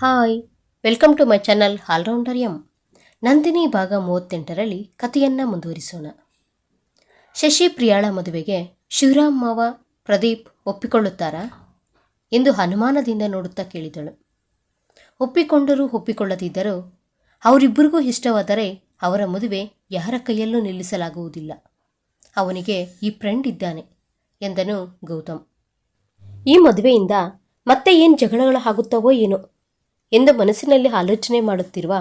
Hi, welcome to my channel allrounder M Nandini ಭಾಗ ಮೂವತ್ತೆಂಟರಲ್ಲಿ ಕಥೆಯನ್ನು ಮುಂದುವರಿಸೋಣ. ಶಶಿ ಪ್ರಿಯಾಳ ಮದುವೆಗೆ ಶಿವರಾಮ್ ಮಾವ ಪ್ರದೀಪ್ ಒಪ್ಪಿಕೊಳ್ಳುತ್ತಾರಾ? ಎಂದು ಅನುಮಾನದಿಂದ ನೋಡುತ್ತಾ ಕೇಳಿದಳು. ಒಪ್ಪಿಕೊಂಡರೂ ಒಪ್ಪಿಕೊಳ್ಳದಿದ್ದರೂ ಅವರಿಬ್ಬರಿಗೂ ಇಷ್ಟವಾದರೆ ಅವರ ಮದುವೆ ಯಾರ ಕೈಯಲ್ಲೂ ನಿಲ್ಲಿಸಲಾಗುವುದಿಲ್ಲ. ಅವನಿಗೆ ಈ ಫ್ರೆಂಡ್ ಇದ್ದಾನೆ ಎಂದನು ಗೌತಮ್. ಈ ಮದುವೆಯಿಂದ ಮತ್ತೆ ಏನು ಜಗಳಗಳು ಆಗುತ್ತವೋ ಏನೋ ಎಂದು ಮನಸ್ಸಿನಲ್ಲಿ ಆಲೋಚನೆ ಮಾಡುತ್ತಿರುವ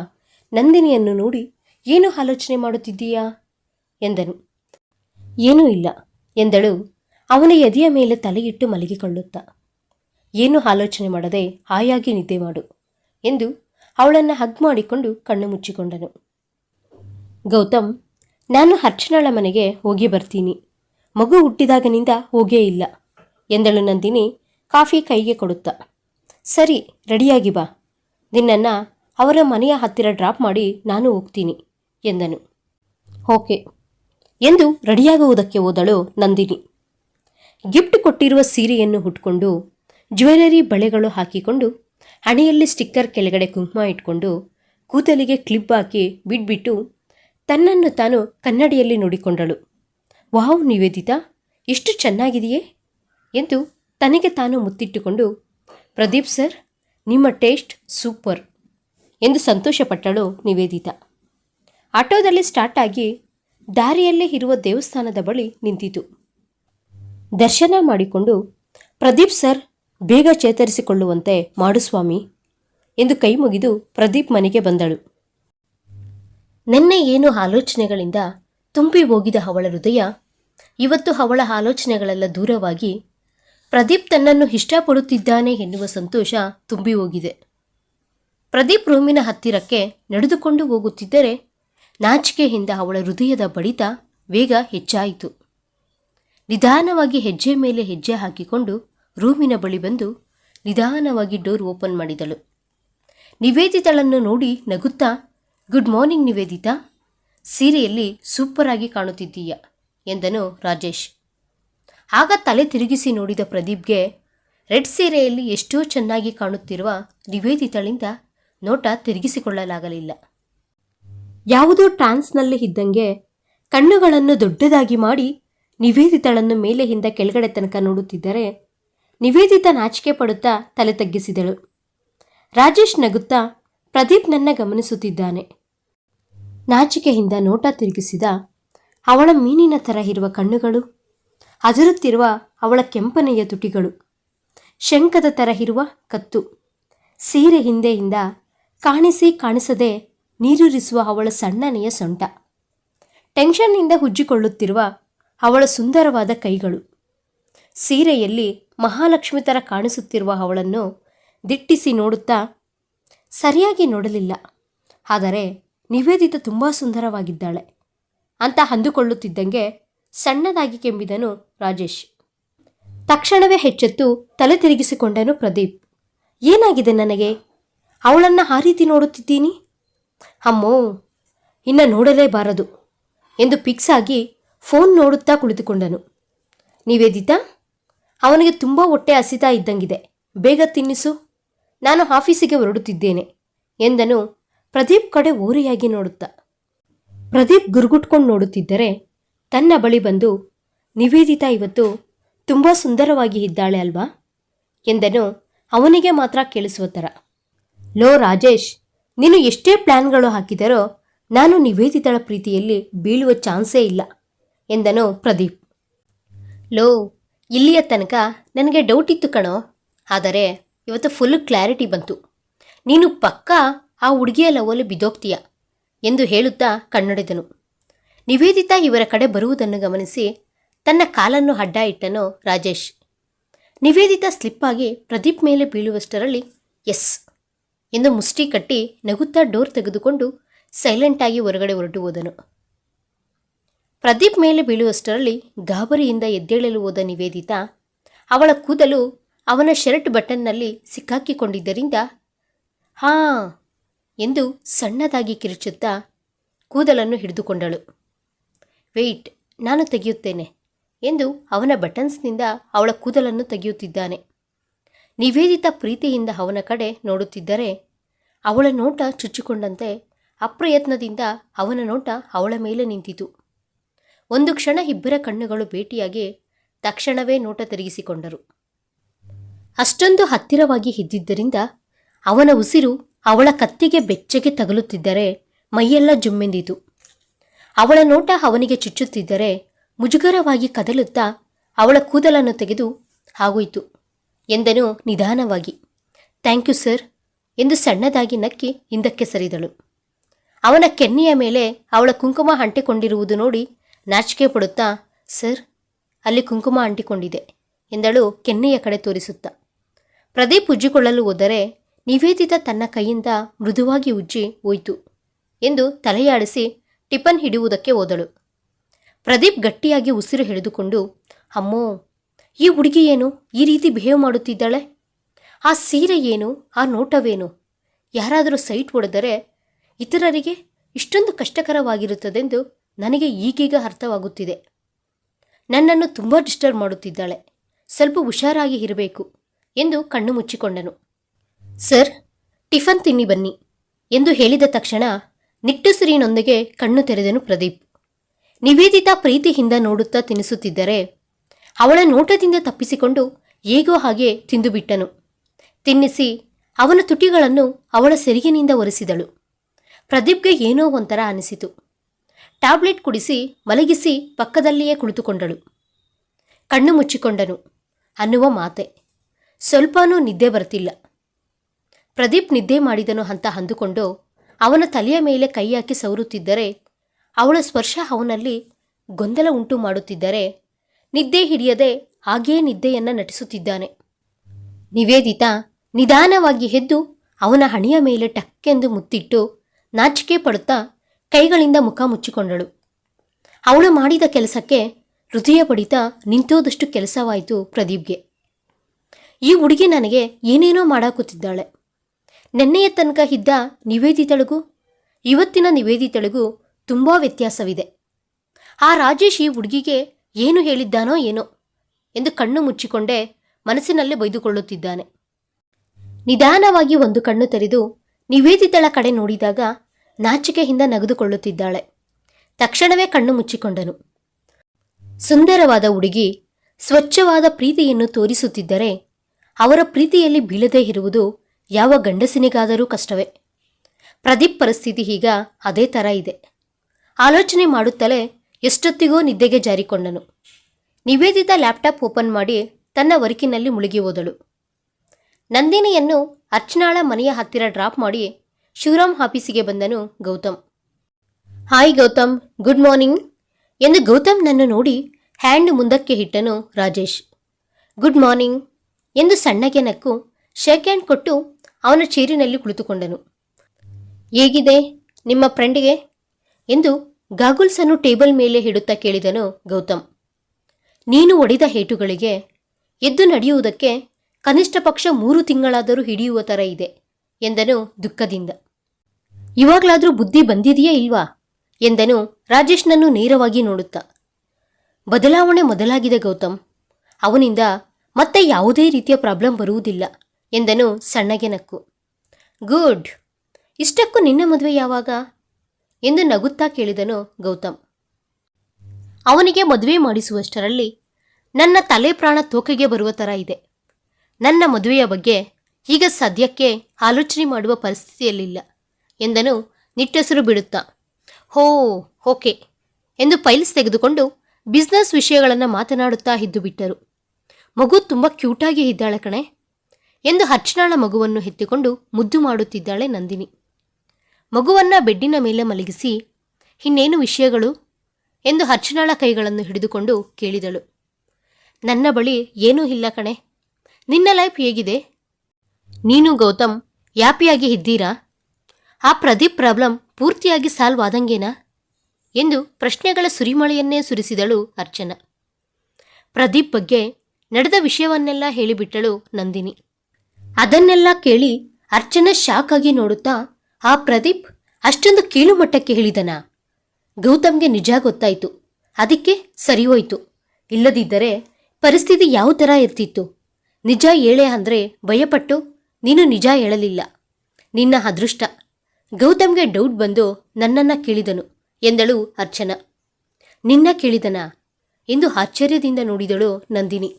ನಂದಿನಿಯನ್ನು ನೋಡಿ, ಏನು ಆಲೋಚನೆ ಮಾಡುತ್ತಿದ್ದೀಯಾ? ಎಂದನು. ಏನೂ ಇಲ್ಲ, ಎಂದಳು. ಅವನ ಎದೆಯ ಮೇಲೆ ತಲೆಯಿಟ್ಟು ಮಲಗಿಕೊಳ್ಳುತ್ತಾ, ಏನು ಆಲೋಚನೆ ಮಾಡದೆ ಹಾಯಾಗಿ ನಿದ್ದೆ ಮಾಡು, ಎಂದು ಅವಳನ್ನು ಹಗ್ ಮಾಡಿಕೊಂಡು ಕಣ್ಣು ಮುಚ್ಚಿಕೊಂಡನು. ಗೌತಮ್, ನಾನು ಅರ್ಚನಾಳ ಮನೆಗೆ ಹೋಗಿ ಬರ್ತೀನಿ. ಮಗು ಹುಟ್ಟಿದಾಗನಿಂದ ಹೋಗೇ ಇಲ್ಲ, ಎಂದಳು ನಂದಿನಿ ಕಾಫಿ ಕೈಗೆ ಕೊಡುತ್ತಾ. ಸರಿ, ರೆಡಿಯಾಗಿ ಬಾ ನಿನ್ನನ್ನು ಅವರ ಮನೆಯ ಹತ್ತಿರ ಡ್ರಾಪ್ ಮಾಡಿ ನಾನು ಹೋಗ್ತೀನಿ, ಎಂದನು. ಓಕೆ, ಎಂದು ರೆಡಿಯಾಗುವುದಕ್ಕೆ ಹೋದಳು ನಂದಿನಿ. ಗಿಫ್ಟ್ ಕೊಟ್ಟಿರುವ ಸೀರೆಯನ್ನು ಹುಟ್ಕೊಂಡು ಜ್ಯುವೆಲರಿ ಬಳೆಗಳು ಹಾಕಿಕೊಂಡು ಹಣೆಯಲ್ಲಿ ಸ್ಟಿಕ್ಕರ್ ಕೆಳಗಡೆ ಕುಂಕುಮ ಇಟ್ಕೊಂಡು ಕೂದಲಿಗೆ ಕ್ಲಿಪ್ ಹಾಕಿ ಬಿಟ್ಬಿಟ್ಟು ತನ್ನನ್ನು ತಾನು ಕನ್ನಡಿಯಲ್ಲಿ ನೋಡಿಕೊಂಡಳು. ವಾವ್, ನಿವೇದಿತಾ ಎಷ್ಟು ಚೆನ್ನಾಗಿದೆಯೇ? ಎಂದು ತನಗೆ ತಾನು ಮುತ್ತಿಟ್ಟುಕೊಂಡು, ಪ್ರದೀಪ್ ಸರ್ ನಿಮ್ಮ ಟೇಸ್ಟ್ ಸೂಪರ್ ಎಂದು ಸಂತೋಷಪಟ್ಟಳು ನಿವೇದಿತಾ. ಆಟೋದಲ್ಲಿ ಸ್ಟಾರ್ಟ್ ಆಗಿ ದಾರಿಯಲ್ಲೇ ಇರುವ ದೇವಸ್ಥಾನದ ಬಳಿ ನಿಂತಿತು. ದರ್ಶನ ಮಾಡಿಕೊಂಡು, ಪ್ರದೀಪ್ ಸರ್, ಬೇಗ ಚೇತರಿಸಿಕೊಳ್ಳುವಂತೆ ಮಾಡುಸ್ವಾಮಿ ಎಂದು ಕೈ ಮುಗಿದು ಪ್ರದೀಪ್ ಮನೆಗೆ ಬಂದಳು. ನೆನ್ನೆ ಏನು ಆಲೋಚನೆಗಳಿಂದ ತುಂಬಿ ಹೋಗಿದ ಅವಳ ಹೃದಯ, ಇವತ್ತು ಅವಳ ಆಲೋಚನೆಗಳೆಲ್ಲ ದೂರವಾಗಿ ಪ್ರದೀಪ್ ತನ್ನನ್ನು ಇಷ್ಟಪಡುತ್ತಿದ್ದಾನೆ ಎನ್ನುವ ಸಂತೋಷ ತುಂಬಿ ಹೋಗಿದೆ. ಪ್ರದೀಪ್ ರೂಮಿನ ಹತ್ತಿರಕ್ಕೆ ನಡೆದುಕೊಂಡು ಹೋಗುತ್ತಿದ್ದರೆ ನಾಚಿಕೆಯಿಂದ ಅವಳ ಹೃದಯದ ಬಡಿತ ವೇಗ ಹೆಚ್ಚಾಯಿತು. ನಿಧಾನವಾಗಿ ಹೆಜ್ಜೆ ಮೇಲೆ ಹೆಜ್ಜೆ ಹಾಕಿಕೊಂಡು ರೂಮಿನ ಬಳಿ ಬಂದು ನಿಧಾನವಾಗಿ ಡೋರ್ ಓಪನ್ ಮಾಡಿದಳು. ನಿವೇದಿತಳನ್ನು ನೋಡಿ ನಗುತ್ತಾ, ಗುಡ್ ಮಾರ್ನಿಂಗ್ ನಿವೇದಿತಾ, ಸೀರೆಯಲ್ಲಿ ಸೂಪರಾಗಿ ಕಾಣುತ್ತಿದ್ದೀಯ? ಎಂದನು ರಾಜೇಶ್. ಆಗ ತಲೆ ತಿರುಗಿಸಿ ನೋಡಿದ ಪ್ರದೀಪ್ಗೆ, ರೆಡ್ ಸೀರೆಯಲ್ಲಿ ಎಷ್ಟೋ ಚೆನ್ನಾಗಿ ಕಾಣುತ್ತಿರುವ ನಿವೇದಿತಳಿಂದ ನೋಟ ತಿರುಗಿಸಿಕೊಳ್ಳಲಾಗಲಿಲ್ಲ. ಯಾವುದೋ ಟ್ರಾನ್ಸ್ನಲ್ಲಿ ಇದ್ದಂಗೆ ಕಣ್ಣುಗಳನ್ನು ದೊಡ್ಡದಾಗಿ ಮಾಡಿ ನಿವೇದಿತಳನ್ನು ಮೇಲೆಯಿಂದ ಕೆಳಗಡೆ ತನಕ ನೋಡುತ್ತಿದ್ದರೆ ನಿವೇದಿತ ನಾಚಿಕೆ ಪಡುತ್ತಾ ತಲೆ ತಗ್ಗಿಸಿದಳು. ರಾಜೇಶ್ ನಗುತ್ತಾ ಪ್ರದೀಪ್ ನನ್ನ ಗಮನಿಸುತ್ತಿದ್ದಾನೆ. ನಾಚಿಕೆಯಿಂದ ನೋಟ ತಿರುಗಿಸಿದ ಅವಳ ಮೀನಿನ ಥರ ಇರುವ ಕಣ್ಣುಗಳು ಅದುರುತ್ತಿರುವ ಅವಳ ಕೆಂಪನೆಯ ತುಟಿಗಳು. ಶಂಕದ ತರ ಇರುವ ಕತ್ತು. ಸೀರೆ ಹಿಂದೆಯಿಂದ ಕಾಣಿಸಿ ಕಾಣಿಸದೆ ನೀರುರಿಸುವ ಅವಳ ಸಣ್ಣನೆಯ ಸೊಂಟ. ಟೆನ್ಷನ್ನಿಂದ ಹುಜ್ಜಿಕೊಳ್ಳುತ್ತಿರುವ ಅವಳ ಸುಂದರವಾದ ಕೈಗಳು. ಸೀರೆಯಲ್ಲಿ ಮಹಾಲಕ್ಷ್ಮಿ ಥರ ಕಾಣಿಸುತ್ತಿರುವ ಅವಳನ್ನು ದಿಟ್ಟಿಸಿ ನೋಡುತ್ತಾ ಸರಿಯಾಗಿ ನೋಡಲಿಲ್ಲ. ಆದರೆ ನಿವೇದಿತ ತುಂಬ ಸುಂದರವಾಗಿದ್ದಾಳೆ. ಅಂತ ಅಂದುಕೊಳ್ಳುತ್ತಿದ್ದಂಗೆ ಸಣ್ಣದಾಗಿ ಕೆಂಬಿದನು ರಾಜೇಶ್. ತಕ್ಷಣವೇ ಹೆಚ್ಚೆತ್ತು ತಲೆ ತಿರುಗಿಸಿಕೊಂಡನು ಪ್ರದೀಪ್. ಏನಾಗಿದೆ ನನಗೆ? ಅವಳನ್ನು ಆ ರೀತಿ ನೋಡುತ್ತಿದ್ದೀನಿ? ಅಮ್ಮೋ, ಇನ್ನು ನೋಡಲೇಬಾರದು ಎಂದು ಪಿಕ್ಸ್ ಆಗಿ ಫೋನ್ ನೋಡುತ್ತಾ ಕುಳಿತುಕೊಂಡನು. ನೀವೇದಿತಾ? ಅವನಿಗೆ ತುಂಬ ಹೊಟ್ಟೆ ಹಸಿತಾ ಇದ್ದಂಗಿದೆ. ಬೇಗ ತಿನ್ನಿಸು. ನಾನು ಆಫೀಸಿಗೆ ಹೊರಡುತ್ತಿದ್ದೇನೆ ಎಂದನು ಪ್ರದೀಪ್ ಕಡೆ ಓರೆಯಾಗಿ ನೋಡುತ್ತಾ. ಪ್ರದೀಪ್ ಗುರುಗುಟ್ಕೊಂಡು ನೋಡುತ್ತಿದ್ದರೆ ತನ್ನ ಬಳಿ ಬಂದು, ನಿವೇದಿತಾ ಇವತ್ತು ತುಂಬ ಸುಂದರವಾಗಿ ಇದ್ದಾಳೆ ಅಲ್ವಾ? ಎಂದನು ಅವನಿಗೆ ಮಾತ್ರ ಕೇಳಿಸುವ ಥರ. ಲೋ ರಾಜೇಶ್, ನೀನು ಎಷ್ಟೇ ಪ್ಲ್ಯಾನ್ಗಳು ಹಾಕಿದರೋ ನಾನು ನಿವೇದಿತಳ ಪ್ರೀತಿಯಲ್ಲಿ ಬೀಳುವ ಚಾನ್ಸೇ ಇಲ್ಲ, ಎಂದನು ಪ್ರದೀಪ್. ಲೋ, ಇಲ್ಲಿಯ ತನಕ ನನಗೆ ಡೌಟ್ ಇತ್ತು ಕಣೋ, ಆದರೆ ಇವತ್ತು ಫುಲ್ ಕ್ಲಾರಿಟಿ ಬಂತು. ನೀನು ಪಕ್ಕಾ ಆ ಹುಡುಗಿಯ ಲವಲ್ಲಿ ಬಿದ್ದೋಗ್ತೀಯ? ಎಂದು ಹೇಳುತ್ತಾ ಕಣ್ಣೊಡೆದನು ನಿವೇದಿತಾ ಇವರ ಕಡೆ ಬರುವುದನ್ನು ಗಮನಿಸಿ ತನ್ನ ಕಾಲನ್ನು ಅಡ್ಡ ಇಟ್ಟನು ರಾಜೇಶ್. ನಿವೇದಿತಾ ಸ್ಲಿಪ್ಪಾಗಿ ಪ್ರದೀಪ್ ಮೇಲೆ ಬೀಳುವಷ್ಟರಲ್ಲಿ, ಎಸ್ ಎಂದು ಮುಷ್ಟಿ ಕಟ್ಟಿ ನಗುತ್ತಾ ಡೋರ್ ತೆಗೆದುಕೊಂಡು ಸೈಲೆಂಟಾಗಿ ಹೊರಗಡೆ ಹೊರಟು ಹೋದನು. ಪ್ರದೀಪ್ ಮೇಲೆ ಬೀಳುವಷ್ಟರಲ್ಲಿ ಗಾಬರಿಯಿಂದ ಎದ್ದೇಳಲು ಹೋದ ನಿವೇದಿತಾ, ಅವಳ ಕೂದಲು ಅವನ ಶರ್ಟ್ ಬಟನ್ನಲ್ಲಿ ಸಿಕ್ಕಾಕಿಕೊಂಡಿದ್ದರಿಂದ, ಹಾ ಎಂದು ಸಣ್ಣದಾಗಿ ಕಿರುಚುತ್ತಾ ಕೂದಲನ್ನು ಹಿಡಿದುಕೊಂಡಳು. ವೆಯ್ಟ್ ನಾನು ತೆಗೆಯುತ್ತೇನೆ ಎಂದು ಅವನ ಬಟನ್ಸ್ನಿಂದ ಅವಳ ಕೂದಲನ್ನು ತೆಗೆಯುತ್ತಿದ್ದಾನೆ. ನಿವೇದಿತ ಪ್ರೀತಿಯಿಂದ ಅವನ ಕಡೆ ನೋಡುತ್ತಿದ್ದರೆ ಅವಳ ನೋಟ ಚುಚ್ಚಿಕೊಂಡಂತೆ ಅಪ್ರಯತ್ನದಿಂದ ಅವನ ನೋಟ ಅವಳ ಮೇಲೆ ನಿಂತಿತು. ಒಂದು ಕ್ಷಣ ಇಬ್ಬರ ಕಣ್ಣುಗಳು ಭೇಟಿಯಾಗಿ ತಕ್ಷಣವೇ ನೋಟ ತಿರುಗಿಸಿಕೊಂಡರು. ಅಷ್ಟೊಂದು ಹತ್ತಿರವಾಗಿ ಇದ್ದಿದ್ದರಿಂದ ಅವನ ಉಸಿರು ಅವಳ ಕತ್ತಿಗೆ ಬೆಚ್ಚಗೆ ತಗಲುತ್ತಿದ್ದರೆ ಮೈಯೆಲ್ಲ ಜುಮ್ಮೆಂದಿತು. ಅವಳ ನೋಟ ಅವನಿಗೆ ಚುಚ್ಚುತ್ತಿದ್ದರೆ ಮುಜುಗರವಾಗಿ ಕದಲುತ್ತಾ ಅವಳ ಕೂದಲನ್ನು ತೆಗೆದು ಆಗೋಯ್ತು ಎಂದನು ನಿಧಾನವಾಗಿ. ಥ್ಯಾಂಕ್ ಯು ಸರ್ ಎಂದು ಸಣ್ಣದಾಗಿ ನಕ್ಕಿ ಹಿಂದಕ್ಕೆ ಸರಿದಳು. ಅವನ ಕೆನ್ನೆಯ ಮೇಲೆ ಅವಳ ಕುಂಕುಮ ಅಂಟಿಕೊಂಡಿರುವುದು ನೋಡಿ ನಾಚಿಕೆ ಪಡುತ್ತಾ, ಸರ್, ಅಲ್ಲಿ ಕುಂಕುಮ ಅಂಟಿಕೊಂಡಿದೆ ಎಂದಳು ಕೆನ್ನೆಯ ಕಡೆ ತೋರಿಸುತ್ತಾ. ಪ್ರದೀಪ್ ಉಜ್ಜಿಕೊಳ್ಳಲು ಹೋದರೆ ನಿವೇದಿತ ತನ್ನ ಕೈಯಿಂದ ಮೃದುವಾಗಿ ಉಜ್ಜಿ ಹೋಯಿತು ಎಂದು ತಲೆಯಾಡಿಸಿ ಟಿಫನ್ ಹಿಡಿಯುವುದಕ್ಕೆ ಹೋದಳು. ಪ್ರದೀಪ್ ಗಟ್ಟಿಯಾಗಿ ಉಸಿರು ಹಿಡಿದುಕೊಂಡು, ಅಮ್ಮೋ, ಈ ಹುಡುಗಿ ಏನು? ಈ ರೀತಿ ಬಿಹೇವ್ ಮಾಡುತ್ತಿದ್ದಾಳೆ? ಆ ಸೀರೆ ಏನು? ಆ ನೋಟವೇನು? ಯಾರಾದರೂ ಸೈಟ್ ಹೊಡೆದರೆ ಇತರರಿಗೆ ಇಷ್ಟೊಂದು ಕಷ್ಟಕರವಾಗಿರುತ್ತದೆಂದು ನನಗೆ ಈಗೀಗ ಅರ್ಥವಾಗುತ್ತಿದೆ. ನನ್ನನ್ನು ತುಂಬ ಡಿಸ್ಟರ್ಬ್ ಮಾಡುತ್ತಿದ್ದಾಳೆ. ಸ್ವಲ್ಪ ಹುಷಾರಾಗಿ ಇರಬೇಕು ಎಂದು ಕಣ್ಣು ಮುಚ್ಚಿಕೊಂಡನು. ಸರ್, ಟಿಫನ್ ತಿನ್ನಿ ಬನ್ನಿ ಎಂದು ಹೇಳಿದ ತಕ್ಷಣ ನಿಟ್ಟುಸಿರಿನೊಂದಿಗೆ ಕಣ್ಣು ತೆರೆದನು ಪ್ರದೀಪ್. ನಿವೇದಿತ ಪ್ರೀತಿಯಿಂದ ನೋಡುತ್ತಾ ತಿನ್ನಿಸುತ್ತಿದ್ದರೆ ಅವಳ ನೋಟದಿಂದ ತಪ್ಪಿಸಿಕೊಂಡು ಹೇಗೋ ಹಾಗೆ ತಿಂದುಬಿಟ್ಟನು. ತಿನ್ನಿಸಿ, ಅವನ ತುಟಿಗಳನ್ನು ಅವಳ ಸೆರಿಗಿನಿಂದ ಒರೆಸಿದಳು. ಪ್ರದೀಪ್ಗೆ ಏನೋ ಒಂಥರ ಅನಿಸಿತು. ಟ್ಯಾಬ್ಲೆಟ್ ಕುಡಿಸಿ, ಮಲಗಿಸಿ ಪಕ್ಕದಲ್ಲಿಯೇ ಕುಳಿತುಕೊಂಡಳು. ಕಣ್ಣು ಮುಚ್ಚಿಕೊಂಡನು. ಅನ್ನುವ ಮಾತೆ. ಸ್ವಲ್ಪನೂ ನಿದ್ದೆ ಬರ್ತಿಲ್ಲ. ಪ್ರದೀಪ್ ನಿದ್ದೆ ಮಾಡಿದನು ಅಂತ ಅಂದುಕೊಂಡು ಅವನ ತಲೆಯ ಮೇಲೆ ಕೈ ಹಾಕಿ ಸವರುತ್ತಿದ್ದರೆ ಅವಳ ಸ್ಪರ್ಶ ಅವನಲ್ಲಿ ಗೊಂದಲ ಉಂಟು ಮಾಡುತ್ತಿದ್ದರೆ ನಿದ್ದೆ ಹಿಡಿಯದೆ ಹಾಗೆಯೇ ನಿದ್ದೆಯನ್ನು ನಟಿಸುತ್ತಿದ್ದಾನೆ. ನಿವೇದಿತಾ ನಿಧಾನವಾಗಿ ಎದ್ದು ಅವನ ಹಣೆಯ ಮೇಲೆ ಟಕ್ಕೆಂದು ಮುತ್ತಿಟ್ಟು ನಾಚಿಕೆ ಪಡುತ್ತಾ ಕೈಗಳಿಂದ ಮುಖ ಮುಚ್ಚಿಕೊಂಡಳು. ಅವಳು ಮಾಡಿದ ಕೆಲಸಕ್ಕೆ ಹೃದಯ ಬಡಿತ ನಿಂತೋದಷ್ಟು ಕೆಲಸವಾಯಿತು ಪ್ರದೀಪ್ಗೆ. ಈ ಹುಡುಗಿ ನನಗೆ ಏನೇನೋ ಮಾಡಾಕುತ್ತಿದ್ದಾಳೆ. ನೆನ್ನೆಯ ತನಕ ಇದ್ದ ನಿವೇದಿತಳಿಗೂ ಇವತ್ತಿನ ನಿವೇದಿತಳಿಗೂ ತುಂಬ ವ್ಯತ್ಯಾಸವಿದೆ. ಆ ರಾಜೇಶ್ ಈ ಹುಡುಗಿಗೆ ಏನು ಹೇಳಿದ್ದಾನೋ ಏನೋ ಎಂದು ಕಣ್ಣು ಮುಚ್ಚಿಕೊಂಡೇ ಮನಸ್ಸಿನಲ್ಲೇ ಬೈದುಕೊಳ್ಳುತ್ತಿದ್ದಾನೆ. ನಿಧಾನವಾಗಿ ಒಂದು ಕಣ್ಣು ತೆರೆದು ನಿವೇದಿತಳ ಕಡೆ ನೋಡಿದಾಗ ನಾಚಿಕೆಯಿಂದ ನಗೆದುಕೊಳ್ಳುತ್ತಿದ್ದಾಳೆ. ತಕ್ಷಣವೇ ಕಣ್ಣು ಮುಚ್ಚಿಕೊಂಡನು. ಸುಂದರವಾದ ಹುಡುಗಿ ಸ್ವಚ್ಛವಾದ ಪ್ರೀತಿಯನ್ನು ತೋರಿಸುತ್ತಿದ್ದರೆ ಅವರ ಪ್ರೀತಿಯಲ್ಲಿ ಬೀಳದೇ ಇರುವುದು ಯಾವ ಗಂಡಸಿನಿಗಾದರೂ ಕಷ್ಟವೇ. ಪ್ರದೀಪ್ ಪರಿಸ್ಥಿತಿ ಈಗ ಅದೇ ಥರ ಇದೆ. ಆಲೋಚನೆ ಮಾಡುತ್ತಲೇ ಎಷ್ಟೊತ್ತಿಗೋ ನಿದ್ದೆಗೆ ಜಾರಿಕೊಂಡನು. ನಿವೇದಿತ ಲ್ಯಾಪ್ಟಾಪ್ ಓಪನ್ ಮಾಡಿ ತನ್ನ ವರ್ಕಿನಲ್ಲಿ ಮುಳುಗಿ ಹೋದಳು. ನಂದಿನಿಯನ್ನು ಅರ್ಚನಾಳ ಮನೆಯ ಹತ್ತಿರ ಡ್ರಾಪ್ ಮಾಡಿ ಶಿವರಾಮ್ ಆಫೀಸಿಗೆ ಬಂದನು Gautam. Hi Gautam, good morning ಎಂದು ಗೌತಮ್ ಗೌತಮ್ನನ್ನು ನೋಡಿ ಹ್ಯಾಂಡ್ ಮುಂದಕ್ಕೆ ಇಟ್ಟನು ರಾಜೇಶ್. ಗುಡ್ ಮಾರ್ನಿಂಗ್ ಎಂದು ಸಣ್ಣಗೆ ನಕ್ಕು ಶೇಕ್ ಹ್ಯಾಂಡ್ ಕೊಟ್ಟು ಅವನ ಚೇರಿನಲ್ಲಿ ಕುಳಿತುಕೊಂಡನು. ಹೇಗಿದೆ ನಿಮ್ಮ ಫ್ರೆಂಡಿಗೆ? ಎಂದು ಗಾಗುಲ್ಸನ್ನು ಟೇಬಲ್ ಮೇಲೆ ಹಿಡುತ್ತಾ ಕೇಳಿದನು ಗೌತಮ್. ನೀನು ಒಡೆದ ಹೇಟುಗಳಿಗೆ ಎದ್ದು ನಡೆಯುವುದಕ್ಕೆ ಕನಿಷ್ಠ ಪಕ್ಷ ಮೂರು ತಿಂಗಳಾದರೂ ಹಿಡಿಯುವ ಥರ ಇದೆ ಎಂದನು ದುಃಖದಿಂದ. ಇವಾಗಲಾದರೂ ಬುದ್ಧಿ ಬಂದಿದೆಯೇ ಇಲ್ವಾ ಎಂದನು ರಾಜೇಶ್ನನ್ನು ನೇರವಾಗಿ ನೋಡುತ್ತಾ. ಬದಲಾವಣೆ ಮೊದಲಾಗಿದೆ ಗೌತಮ್. ಅವನಿಂದ ಮತ್ತೆ ಯಾವುದೇ ರೀತಿಯ ಪ್ರಾಬ್ಲಮ್ ಬರುವುದಿಲ್ಲ. ಎಂದನು ಸಣ್ಣಗೆ ನಕ್ಕು. ಗುಡ್. ಇಷ್ಟಕ್ಕೂ ನಿನ್ನ ಮದುವೆ ಯಾವಾಗ? ಎಂದು ನಗುತ್ತಾ ಕೇಳಿದನು ಗೌತಮ್. ಅವನಿಗೆ ಮದುವೆ ಮಾಡಿಸುವಷ್ಟರಲ್ಲಿ ನನ್ನ ತಲೆ ಪ್ರಾಣ ತೋಕೆಗೆ ಬರುವ ಥರ ಇದೆ. ನನ್ನ ಮದುವೆಯ ಬಗ್ಗೆ ಈಗ ಸದ್ಯಕ್ಕೆ ಆಲೋಚನೆ ಮಾಡುವ ಪರಿಸ್ಥಿತಿಯಲ್ಲಿಲ್ಲ ಎಂದನು ನಿಟ್ಟೆಸರು ಬಿಡುತ್ತಾ. ಹೋ, ಓಕೆ ಎಂದು ಫೈಲ್ಸ್ ತೆಗೆದುಕೊಂಡು ಬಿಸ್ನೆಸ್ ವಿಷಯಗಳನ್ನು ಮಾತನಾಡುತ್ತಾ ಇದ್ದು ಬಿಟ್ಟರು ಮಗು ತುಂಬ ಕ್ಯೂಟಾಗಿ ಇದ್ದಾಳೆ ಕಣೆ. ಎಂದು ಹರ್ಚನಾಳ ಮಗುವನ್ನು ಎತ್ತಿಕೊಂಡು ಮುದ್ದು ಮಾಡುತ್ತಿದ್ದಾಳೆ ನಂದಿನಿ. ಮಗುವನ್ನ ಬೆಡ್ಡಿನ ಮೇಲೆ ಮಲಗಿಸಿ, ಇನ್ನೇನು ವಿಷಯಗಳು? ಎಂದು ಹರ್ಚನಾಳ ಕೈಗಳನ್ನು ಹಿಡಿದುಕೊಂಡು ಕೇಳಿದಳು. ನನ್ನ ಬಳಿ ಏನೂ ಇಲ್ಲ ಕಣೆ. ನಿನ್ನ ಲೈಫ್ ಹೇಗಿದೆ? ನೀನು ಗೌತಮ್, ಯಾಪಿಯಾಗಿ ಇದ್ದೀರಾ? ಆ ಪ್ರದೀಪ್ ಪ್ರಾಬ್ಲಮ್ ಪೂರ್ತಿಯಾಗಿ ಸಾಲ್ವ್ ಆದಂಗೇನಾ? ಎಂದು ಪ್ರಶ್ನೆಗಳ ಸುರಿಮಳೆಯನ್ನೇ ಸುರಿಸಿದಳು ಅರ್ಚನಾ. ಪ್ರದೀಪ್ ಬಗ್ಗೆ ನಡೆದ ವಿಷಯವನ್ನೆಲ್ಲ ಹೇಳಿಬಿಟ್ಟಳು ನಂದಿನಿ. ಅದನ್ನೆಲ್ಲ ಕೇಳಿ ಅರ್ಚನ ಶಾಕ್ ಆಗಿ ನೋಡುತ್ತಾ, ಆ ಪ್ರದೀಪ್, ಅಷ್ಟೊಂದು ಕೀಳುಮಟ್ಟಕ್ಕೆ ಹೇಳಿದನ ಗೌತಮ್ಗೆ ನಿಜ ಗೊತ್ತಾಯಿತು. ಅದಕ್ಕೆ ಸರಿ ಹೋಯಿತು. ಇಲ್ಲದಿದ್ದರೆ ಪರಿಸ್ಥಿತಿ ಯಾವ ಥರ ಇರ್ತಿತ್ತು? ನಿಜ ಹೇಳೆ ಅಂದರೆ ಭಯಪಟ್ಟು ನೀನು ನಿಜ ಹೇಳಲಿಲ್ಲ. ನಿನ್ನ ಅದೃಷ್ಟ. ಗೌತಮ್ಗೆ ಡೌಟ್ ಬಂದು ನನ್ನನ್ನು ಕೇಳಿದನು ಎಂದಳು ಅರ್ಚನ. ನಿನ್ನ ಕೇಳಿದನ? ಎಂದು ಆಶ್ಚರ್ಯದಿಂದ ನೋಡಿದಳು ನಂದಿನಿ.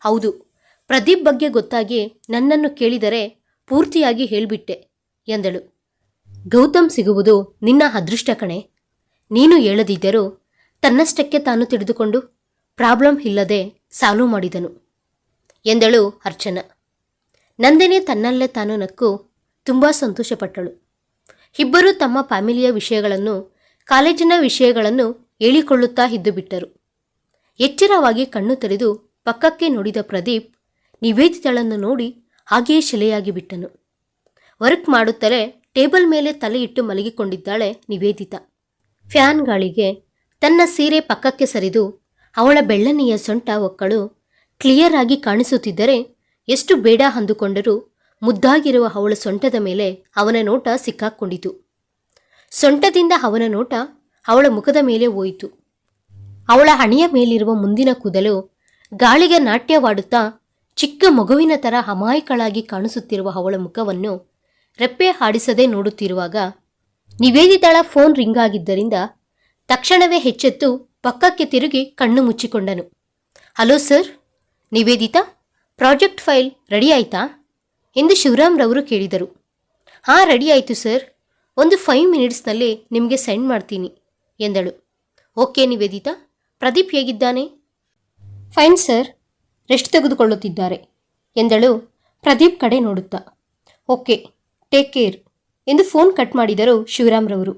ಹೌದು. ಪ್ರದೀಪ್ ಬಗ್ಗೆ ಗೊತ್ತಾಗಿ ನನ್ನನ್ನು ಕೇಳಿದರೆ ಪೂರ್ತಿಯಾಗಿ ಹೇಳ್ಬಿಟ್ಟೆ ಎಂದಳು. ಗೌತಮ್ ಸಿಗುವುದು ನಿನ್ನ ಅದೃಷ್ಟ ಕಣೆ. ನೀನು ಹೇಳದಿದ್ದರೂ ತನ್ನಷ್ಟಕ್ಕೆ ತಾನು ತಿಳಿದುಕೊಂಡು ಪ್ರಾಬ್ಲಮ್ ಇಲ್ಲದೆ ಸಾಲ್ವ್ ಮಾಡಿದನು ಎಂದಳು ಅರ್ಚನಾ. ನಂದಿನಿ ತನ್ನಲ್ಲೇ ತಾನು ನಕ್ಕು ತುಂಬ ಸಂತೋಷಪಟ್ಟಳು. ಇಬ್ಬರೂ ತಮ್ಮ ಫ್ಯಾಮಿಲಿಯ ವಿಷಯಗಳನ್ನು, ಕಾಲೇಜಿನ ವಿಷಯಗಳನ್ನು ಹೇಳಿಕೊಳ್ಳುತ್ತಾ ಇದ್ದುಬಿಟ್ಟರು ಎಚ್ಚರವಾಗಿ ಕಣ್ಣು ತೆರೆದು ಪಕ್ಕಕ್ಕೆ ನೋಡಿದ ಪ್ರದೀಪ್ ನಿವೇದಿತಳನ್ನು ನೋಡಿ ಹಾಗೆಯೇ ಶಿಲೆಯಾಗಿ ಬಿಟ್ಟನು. ವರ್ಕ್ ಮಾಡುತ್ತಲೇ ಟೇಬಲ್ ಮೇಲೆ ತಲೆ ಇಟ್ಟು ಮಲಗಿಕೊಂಡಿದ್ದಾಳೆ ನಿವೇದಿತ. ಫ್ಯಾನ್ ಗಾಳಿಗೆ ತನ್ನ ಸೀರೆ ಪಕ್ಕಕ್ಕೆ ಸರಿದು ಅವಳ ಬೆಳ್ಳನೆಯ ಸೊಂಟ ಒಕ್ಕಳು ಕ್ಲಿಯರ್ ಆಗಿ ಕಾಣಿಸುತ್ತಿದ್ದರೆ ಎಷ್ಟು ಬೇಡ ಅಂದುಕೊಂಡರೂ ಮುದ್ದಾಗಿರುವ ಅವಳ ಸೊಂಟದ ಮೇಲೆ ಅವನ ನೋಟ ಸಿಕ್ಕಾಕ್ಕೊಂಡಿತು ಸೊಂಟದಿಂದ ಅವನ ನೋಟ ಅವಳ ಮುಖದ ಮೇಲೆ ಹೋಯಿತು. ಅವಳ ಹಣೆಯ ಮೇಲಿರುವ ಮುಂದಿನ ಕೂದಲು ಗಾಳಿಗೆ ನಾಟ್ಯವಾಡುತ್ತಾ ಚಿಕ್ಕ ಮಗುವಿನ ಥರ ಅಮಾಯಕಳಾಗಿ ಕಾಣಿಸುತ್ತಿರುವ ಅವಳ ಮುಖವನ್ನು ರೆಪ್ಪೆ ಹಾಡಿಸದೆ ನೋಡುತ್ತಿರುವಾಗ ನಿವೇದಿತಾಳ ಫೋನ್ ರಿಂಗ್ ಆಗಿದ್ದರಿಂದ ತಕ್ಷಣವೇ ಹೆಚ್ಚೆತ್ತು ಪಕ್ಕಕ್ಕೆ ತಿರುಗಿ ಕಣ್ಣು ಮುಚ್ಚಿಕೊಂಡನು. Hello sir, Nivedita, project file ready ಆಯ್ತಾ? ಎಂದು ಶಿವರಾಮ್ರವರು ಕೇಳಿದರು. ಹಾಂ, ರೆಡಿ ಆಯಿತು ಸರ್. ಒಂದು ಫೈವ್ ಮಿನಿಟ್ಸ್ನಲ್ಲಿ ನಿಮಗೆ ಸೆಂಡ್ ಮಾಡ್ತೀನಿ, ಎಂದಳು. ಓಕೆ ನಿವೇದಿತಾ, ಪ್ರದೀಪ್ ಹೇಗಿದ್ದಾನೆ? Fine sir. ರೆಸ್ಟ್ ತೆಗೆದುಕೊಳ್ಳುತ್ತಿದ್ದಾರೆ ಎಂದಳು ಪ್ರದೀಪ್ ಕಡೆ ನೋಡುತ್ತಾ. ಓಕೆ ಟೇಕ್ ಕೇರ್ ಎಂದು ಫೋನ್ ಕಟ್ ಮಾಡಿದರು ಶಿವರಾಮ್ರವರು.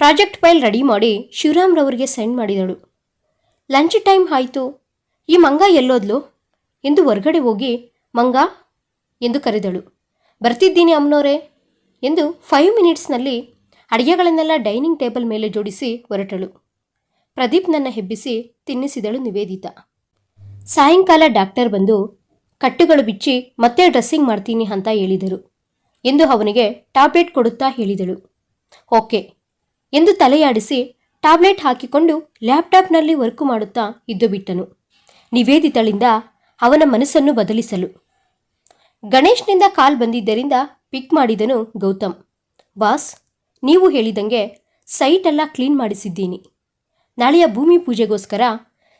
ಪ್ರಾಜೆಕ್ಟ್ ಫೈಲ್ ರೆಡಿ ಮಾಡಿ ಶಿವರಾಮ್ರವರಿಗೆ ಸೆಂಡ್ ಮಾಡಿದಳು. ಲಂಚ್ ಟೈಮ್ ಆಯಿತು, ಈ ಮಂಗ ಎಲ್ಲೋದ್ಲು ಎಂದು ಹೊರಗಡೆ ಹೋಗಿ, ಮಂಗ ಎಂದು ಕರೆದಳು. ಬರ್ತಿದ್ದೀನಿ ಅಮ್ಮನೋರೇ ಎಂದು ಫೈವ್ ಮಿನಿಟ್ಸ್ನಲ್ಲಿ ಅಡುಗೆಗಳನ್ನೆಲ್ಲ ಡೈನಿಂಗ್ ಟೇಬಲ್ ಮೇಲೆ ಜೋಡಿಸಿ ಹೊರಟಳು. ಪ್ರದೀಪ್ ನನ್ನ ಹೆಬ್ಬಿಸಿ ತಿನ್ನಿಸಿದಳು ನಿವೇದಿತಾ. ಸಾಯಂಕಾಲ ಡಾಕ್ಟರ್ ಬಂದು, ಕಟ್ಟುಗಳು ಬಿಚ್ಚಿ ಮತ್ತೆ ಡ್ರೆಸ್ಸಿಂಗ್ ಮಾಡ್ತೀನಿ ಅಂತ ಹೇಳಿದರು. ಎಂದು ಅವನಿಗೆ ಟ್ಯಾಬ್ಲೆಟ್ ಕೊಡುತ್ತಾ ಹೇಳಿದಳು. ಓಕೆ. ಎಂದು ತಲೆಯಾಡಿಸಿ ಟ್ಯಾಬ್ಲೆಟ್ ಹಾಕಿಕೊಂಡು ಲ್ಯಾಪ್ಟಾಪ್ನಲ್ಲಿ ವರ್ಕ್ ಮಾಡುತ್ತಾ ಇದ್ದು ಬಿಟ್ಟನು. ನಿವೇದಿತಳಿಂದ ಅವನ ಮನಸ್ಸನ್ನು ಬದಲಿಸಲು. ಗಣೇಶ್ನಿಂದ ಕಾಲ್ ಬಂದಿದ್ದರಿಂದ ಪಿಕ್ ಮಾಡಿದನು ಗೌತಮ್. ಬಾಸ್, ನೀವು ಹೇಳಿದಂಗೆ ಸೈಟ್ ಎಲ್ಲ ಕ್ಲೀನ್ ಮಾಡಿಸಿದ್ದೀನಿ. ನಾಳೆಯ ಭೂಮಿ ಪೂಜೆಗೋಸ್ಕರ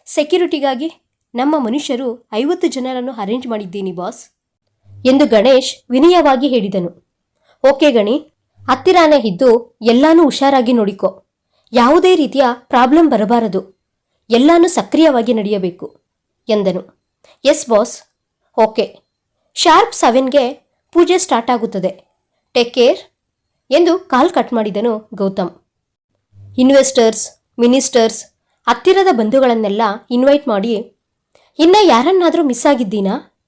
ಸೆಕ್ಯೂರಿಟಿಗಾಗಿ ನಮ್ಮ ಮನುಷ್ಯರು ಐವತ್ತು ಜನರನ್ನು ಅರೇಂಜ್ ಮಾಡಿದ್ದೀನಿ ಬಾಸ್ ಎಂದು ಗಣೇಶ್ ವಿನಯವಾಗಿ ಹೇಳಿದನು. ಓಕೆ ಗಣಿ, ಹತ್ತಿರಾನೇ ಇದ್ದು ಎಲ್ಲಾನು ಹುಷಾರಾಗಿ ನೋಡಿಕೊ. ಯಾವುದೇ ರೀತಿಯ ಪ್ರಾಬ್ಲಮ್ ಬರಬಾರದು. ಎಲ್ಲಾನು ಸಕ್ರಿಯವಾಗಿ ನಡೆಯಬೇಕು, ಎಂದನು. Yes boss okay. ಶಾರ್ಪ್ ಸೆವೆನ್ಗೆ ಪೂಜೆ ಸ್ಟಾರ್ಟ್ ಆಗುತ್ತದೆ. ಟೇಕ್ ಕೇರ್ ಎಂದು ಕಾಲ್ ಕಟ್ ಮಾಡಿದನು ಗೌತಮ್. ಇನ್ವೆಸ್ಟರ್ಸ್ ಮಿನಿಸ್ಟರ್ಸ್ ಹತ್ತಿರದ ಬಂಧುಗಳನ್ನೆಲ್ಲ ಇನ್ವೈಟ್ ಮಾಡಿ ಇನ್ನ ಯಾರನ್ನಾದರೂ ಮಿಸ್ ಆಗಿದ್ದೀನಾ?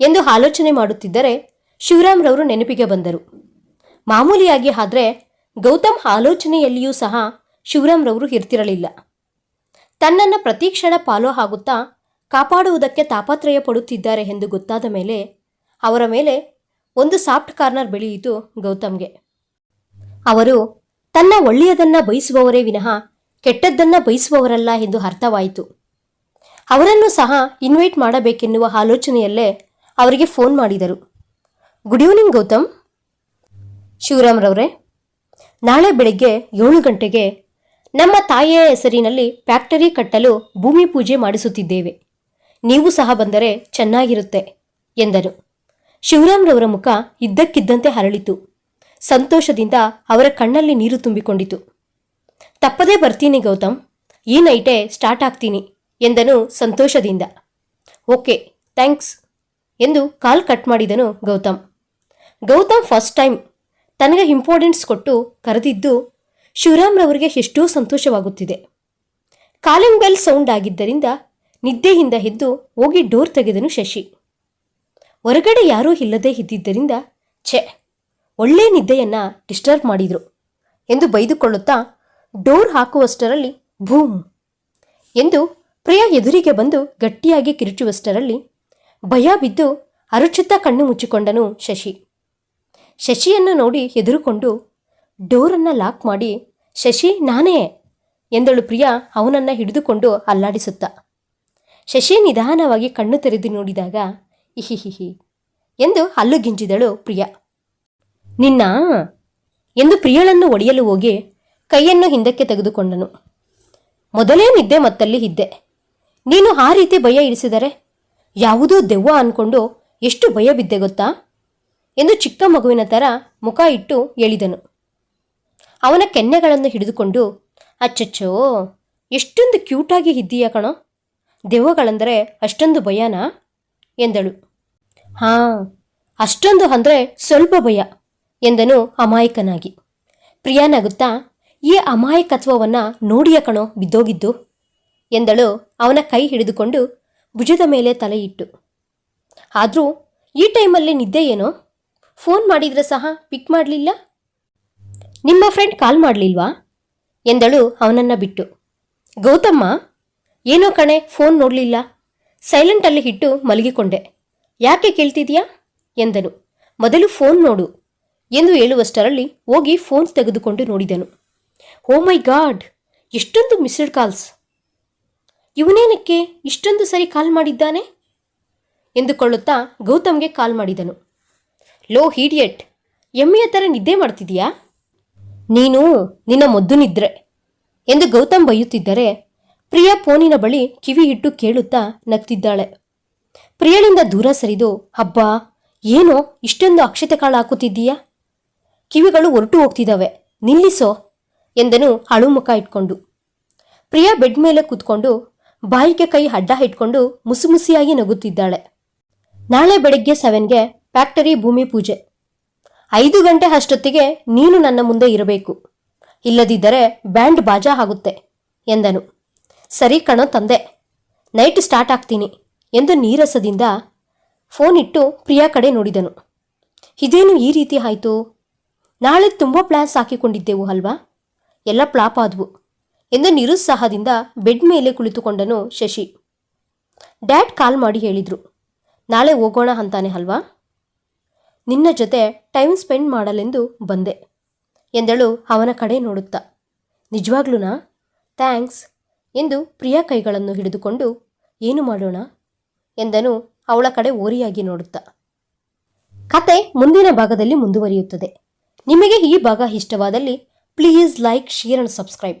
ಎಂದು ಆಲೋಚನೆ ಮಾಡುತ್ತಿದ್ದರೆ ಶಿವರಾಮ್ರವರು ನೆನಪಿಗೆ ಬಂದರು. ಮಾಮೂಲಿಯಾಗಿ ಆದರೆ ಗೌತಮ್ ಆಲೋಚನೆಯಲ್ಲಿಯೂ ಸಹ ಶಿವರಾಮ್ರವರು ಇರ್ತಿರಲಿಲ್ಲ. ತನ್ನನ್ನು ಪ್ರತೀಕ್ಷಣ ಪಾಲೋ ಆಗುತ್ತಾ ಕಾಪಾಡುವುದಕ್ಕೆ ತಾಪತ್ರಯ ಪಡುತ್ತಿದ್ದಾರೆ ಎಂದು ಗೊತ್ತಾದ ಮೇಲೆ ಅವರ ಮೇಲೆ ಒಂದು ಸಾಫ್ಟ್ ಕಾರ್ನರ್ ಬೆಳೆಯಿತು ಗೌತಮ್ಗೆ. ಅವರು, ತನ್ನ ಒಳ್ಳೆಯದನ್ನ ಬಯಸುವವರೇ ವಿನಃ ಕೆಟ್ಟದ್ದನ್ನ ಬಯಸುವವರಲ್ಲ ಎಂದು ಅರ್ಥವಾಯಿತು. ಅವರನ್ನು ಸಹ ಇನ್ವೈಟ್ ಮಾಡಬೇಕೆನ್ನುವ ಆಲೋಚನೆಯಲ್ಲೇ ಅವರಿಗೆ ಫೋನ್ ಮಾಡಿದರು. Good evening Gautam. ಶಿವರಾಮ್ರವರೇ ನಾಳೆ ಬೆಳಗ್ಗೆ ಏಳು ಗಂಟೆಗೆ ನಮ್ಮ ತಾಯಿಯ ಹೆಸರಿನಲ್ಲಿ ಫ್ಯಾಕ್ಟರಿ ಕಟ್ಟಲು ಭೂಮಿ ಪೂಜೆ ಮಾಡಿಸುತ್ತಿದ್ದೇವೆ. ನೀವು ಸಹ ಬಂದರೆ ಚೆನ್ನಾಗಿರುತ್ತೆ, ಎಂದರು. ಶಿವರಾಮ್ರವರ ಮುಖ ಇದ್ದಕ್ಕಿದ್ದಂತೆ ಹರಳಿತು. ಸಂತೋಷದಿಂದ ಅವರ ಕಣ್ಣಲ್ಲಿ ನೀರು ತುಂಬಿಕೊಂಡಿತು. ತಪ್ಪದೇ ಬರ್ತೀನಿ, ಗೌತಮ್. ಈ ನೈಟೇ ಸ್ಟಾರ್ಟ್ ಆಗ್ತೀನಿ. ಎಂದನು ಸಂತೋಷದಿಂದ. ಓಕೆ, ಥ್ಯಾಂಕ್ಸ್ ಎಂದು ಕಾಲ್ ಕಟ್ ಮಾಡಿದನು ಗೌತಮ್. ಗೌತಮ್ ಫಸ್ಟ್ ಟೈಮ್ ತನಗೆ ಇಂಪಾರ್ಟೆನ್ಸ್ ಕೊಟ್ಟು ಕರೆದಿದ್ದು ಶಿವರಾಮ್ರವರಿಗೆ ಎಷ್ಟೋ ಸಂತೋಷವಾಗುತ್ತಿದೆ. ಕಾಲಿಂಗ್ ಬೆಲ್ ಸೌಂಡ್ ಆಗಿದ್ದರಿಂದ ನಿದ್ದೆಯಿಂದ ಎದ್ದು ಹೋಗಿ ಡೋರ್ ತೆಗೆದನು ಶಶಿ. ಹೊರಗಡೆ ಯಾರೂ ಇಲ್ಲದೇ ಇದ್ದಿದ್ದರಿಂದ, ಛೆ, ಒಳ್ಳೆ ನಿದ್ದೆಯನ್ನ ಡಿಸ್ಟರ್ಬ್ ಮಾಡಿದ್ರು ಎಂದು ಬೈದುಕೊಳ್ಳುತ್ತಾ ಡೋರ್ ಹಾಕುವಷ್ಟರಲ್ಲಿ ಭೂಮ್ ಎಂದು ಪ್ರಿಯ ಎದುರಿಗೆ ಬಂದು ಗಟ್ಟಿಯಾಗಿ ಕಿರುಚುವಷ್ಟರಲ್ಲಿ ಭಯ ಬಿದ್ದು ಅರುಚುತ್ತಾ ಕಣ್ಣು ಮುಚ್ಚಿಕೊಂಡನು ಶಶಿ. ಶಶಿಯನ್ನು ನೋಡಿ ಎದುರುಕೊಂಡು ಡೋರನ್ನು ಲಾಕ್ ಮಾಡಿ, ಶಶಿ, ನಾನೇ! ಎಂದಳು ಪ್ರಿಯಾ ಅವನನ್ನು ಹಿಡಿದುಕೊಂಡು ಅಲ್ಲಾಡಿಸುತ್ತಾ. ಶಶಿ ನಿಧಾನವಾಗಿ ಕಣ್ಣು ತೆರೆದು ನೋಡಿದಾಗ, ಇಹಿಹಿಹಿ! ಎಂದು ಹಲ್ಲು ಗಿಂಜಿದಳು ಪ್ರಿಯಾ. ನಿನ್ನ! ಎಂದು ಪ್ರಿಯಳನ್ನು ಒಡೆಯಲು ಹೋಗಿ ಕೈಯನ್ನು ಹಿಂದಕ್ಕೆ ತೆಗೆದುಕೊಂಡನು. ಮೊದಲೇ ನಿದ್ದೆ ಮತ್ತಲ್ಲಿ ಇದ್ದೆ. ನೀನು ಆ ರೀತಿ ಭಯ ಇಡಿಸಿದರೆ ಯಾವುದೋ ದೆವ್ವ ಅನ್ಕೊಂಡು ಎಷ್ಟು ಭಯ ಬಿದ್ದೆ ಗೊತ್ತಾ? ಎಂದು ಚಿಕ್ಕ ಮಗುವಿನ ಥರ ಮುಖ ಇಟ್ಟು ಹೇಳಿದನು. ಅವನ ಕೆನ್ನೆಗಳನ್ನು ಹಿಡಿದುಕೊಂಡು, ಅಚ್ಚಚ್ಚೋ, ಎಷ್ಟೊಂದು ಕ್ಯೂಟಾಗಿ ಇದ್ದೀಯ ಕಣೋ? ದೆವ್ವಗಳೆಂದರೆ ಅಷ್ಟೊಂದು ಭಯನಾ? ಎಂದಳು. ಹಾಂ, ಅಷ್ಟೊಂದು ಅಂದರೆ ಸ್ವಲ್ಪ ಭಯ, ಎಂದನು ಅಮಾಯಕನಾಗಿ. ಪ್ರಿಯಾನಾಗುತ್ತಾ ಈ ಅಮಾಯಕತ್ವವನ್ನು ನೋಡಿಯ ಕಣೋ, ಬಿದ್ದೋಗಿದ್ದು? ಎಂದಳು ಅವನ ಕೈ ಹಿಡಿದುಕೊಂಡು ಭುಜದ ಮೇಲೆ ತಲೆ ಇಟ್ಟು. ಆದರೂ ಈ ಟೈಮಲ್ಲಿ ನಿದ್ದೆ ಏನೋ? ಫೋನ್ ಮಾಡಿದ್ರೆ ಸಹ ಪಿಕ್ ಮಾಡಲಿಲ್ಲ? ನಿಮ್ಮ ಫ್ರೆಂಡ್ ಕಾಲ್ ಮಾಡಲಿಲ್ವಾ? ಎಂದಳು ಅವನನ್ನು ಬಿಟ್ಟು. ಗೌತಮ್ಮ, ಏನೋ ಕಣೆ, ಫೋನ್ ನೋಡಲಿಲ್ಲ. ಸೈಲೆಂಟಲ್ಲಿ ಹಿಟ್ಟು ಮಲಗಿಕೊಂಡೆ. ಯಾಕೆ ಕೇಳ್ತಿದ್ಯಾ? ಎಂದನು. ಮೊದಲು ಫೋನ್ ನೋಡು ಎಂದು ಹೇಳುವಷ್ಟರಲ್ಲಿ ಹೋಗಿ ಫೋನ್ ತೆಗೆದುಕೊಂಡು ನೋಡಿದನು. ಓ ಮೈ ಗಾಡ್, ಎಷ್ಟೊಂದು ಮಿಸ್ಡ್ ಕಾಲ್ಸ್. ಇವನೇನಕ್ಕೆ ಇಷ್ಟೊಂದು ಸರಿ ಕಾಲ್ ಮಾಡಿದ್ದಾನೆ? ಎಂದುಕೊಳ್ಳುತ್ತಾ ಗೌತಮ್ಗೆ ಕಾಲ್ ಮಾಡಿದನು. ಲೋ ಹೀಡಿಯಟ್ ಎಮ್ಮೆಯ ಥರ ನಿದ್ದೆ ಮಾಡ್ತಿದೀಯಾ? ನೀನು ನಿನ್ನ ಮೊದ್ದು ನಿದ್ರೆ ಎಂದು ಗೌತಮ್ ಬೈಯುತ್ತಿದ್ದರೆ ಪ್ರಿಯಾ ಫೋನಿನ ಬಳಿ ಕಿವಿ ಇಟ್ಟು ಕೇಳುತ್ತಾ ನಗ್ತಿದ್ದಾಳೆ. ಪ್ರಿಯಳಿಂದ ದೂರ ಸರಿದು ಹಬ್ಬ ಏನೋ ಇಷ್ಟೊಂದು ಅಕ್ಷತೆ ಕಾಳು ಹಾಕುತ್ತಿದ್ದೀಯಾ? ಕಿವಿಗಳು ಹೊರಟು ಹೋಗ್ತಿದ್ದಾವೆ, ನಿಲ್ಲಿಸೋ ಎಂದನು ಅಳುಮುಖ ಇಟ್ಕೊಂಡು. ಪ್ರಿಯಾ ಬೆಡ್ ಮೇಲೆ ಕೂತ್ಕೊಂಡು ಬಾಯಿಗೆ ಕೈ ಅಡ್ಡ ಇಟ್ಕೊಂಡು ಮುಸುಮುಸಿಯಾಗಿ ನಗುತ್ತಿದ್ದಾಳೆ. ನಾಳೆ ಬೆಳಗ್ಗೆ ಸೆವೆನ್ಗೆ ಫ್ಯಾಕ್ಟರಿ ಭೂಮಿ ಪೂಜೆ. ಐದು ಗಂಟೆ ಅಷ್ಟೊತ್ತಿಗೆ ನೀನು ನನ್ನ ಮುಂದೆ ಇರಬೇಕು. ಇಲ್ಲದಿದ್ದರೆ ಬ್ಯಾಂಡ್ ಬಾಜಾ ಆಗುತ್ತೆ, ಎಂದನು. ಸರಿ ಕಣೋ ತಂದೆ, ನೈಟ್ ಸ್ಟಾರ್ಟ್ ಆಗ್ತೀನಿ, ಎಂದು ನೀರಸದಿಂದ ಫೋನ್ ಇಟ್ಟು ಪ್ರಿಯಾ ಕಡೆ ನೋಡಿದನು. ಇದೇನು ಈ ರೀತಿ ಆಯಿತು? ನಾಳೆ ತುಂಬ ಪ್ಲ್ಯಾನ್ಸ್ ಹಾಕಿಕೊಂಡಿದ್ದೆವು ಅಲ್ವಾ? ಎಲ್ಲ ಫ್ಲಾಪ್ ಆದವು. ಎಂದು ನಿರುತ್ಸಾಹದಿಂದ ಬೆಡ್ ಮೇಲೆ ಕುಳಿತುಕೊಂಡನು ಶಶಿ. ಡ್ಯಾಡ್ ಕಾಲ್ ಮಾಡಿ ಹೇಳಿದರು. ನಾಳೆ ಹೋಗೋಣ ಅಂತಾನೆ ಅಲ್ವಾ? ನಿನ್ನ ಜೊತೆ ಟೈಮ್ ಸ್ಪೆಂಡ್ ಮಾಡಲೆಂದು ಬಂದೆ, ಎಂದಳು ಅವನ ಕಡೆ ನೋಡುತ್ತಾ. ನಿಜವಾಗ್ಲೂನಾ? ಥ್ಯಾಂಕ್ಸ್. ಎಂದು ಪ್ರಿಯಾ ಕೈಗಳನ್ನು ಹಿಡಿದುಕೊಂಡು, ಏನು ಮಾಡೋಣ? ಎಂದನು ಅವಳ ಕಡೆ ಓರಿಯಾಗಿ ನೋಡುತ್ತಾ. ಕತೆ ಮುಂದಿನ ಭಾಗದಲ್ಲಿ ಮುಂದುವರಿಯುತ್ತದೆ. ನಿಮಗೆ ಈ ಭಾಗ ಇಷ್ಟವಾದಲ್ಲಿ, please like, share and subscribe.